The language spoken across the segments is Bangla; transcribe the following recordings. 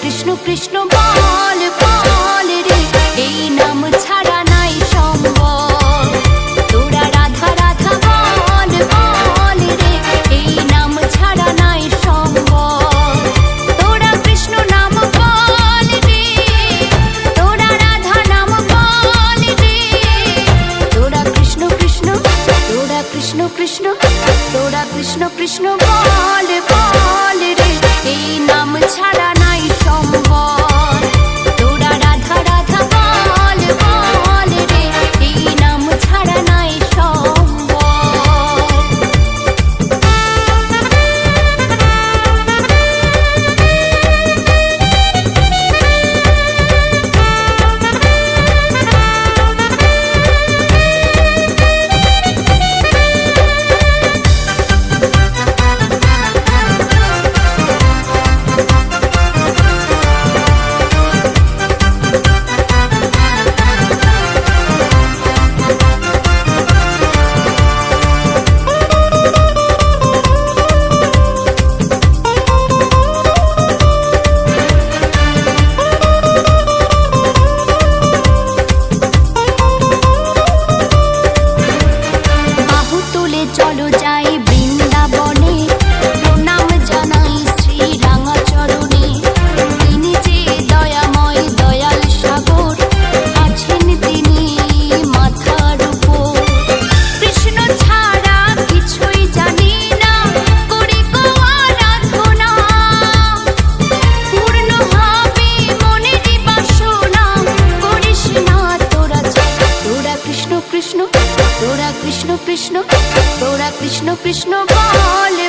কৃষ্ণ কৃষ্ণ বল বল রে। এই নাম ছাড়া নাই সম্ভব তোরা রাধা রে। এই নাম ছাড়া নাই সম্ভব তোরা কৃষ্ণ নাম বল রে। তোরা নাম বল রে। কৃষ্ণ কৃষ্ণ, তোরা কৃষ্ণ কৃষ্ণ, তোরা কৃষ্ণ কৃষ্ণ বল কৃষ্ণ তোরা কৃষ্ণ কৃষ্ণ বলে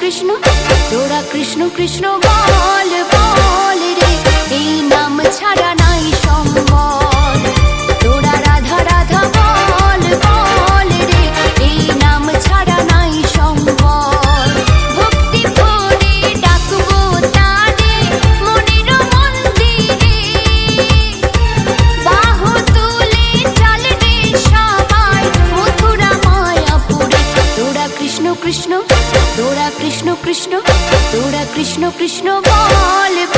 কৃষ্ণ তোরা কৃষ্ণ কৃষ্ণ বল বল কৃষ্ণ তোরা কৃষ্ণ কৃষ্ণ বল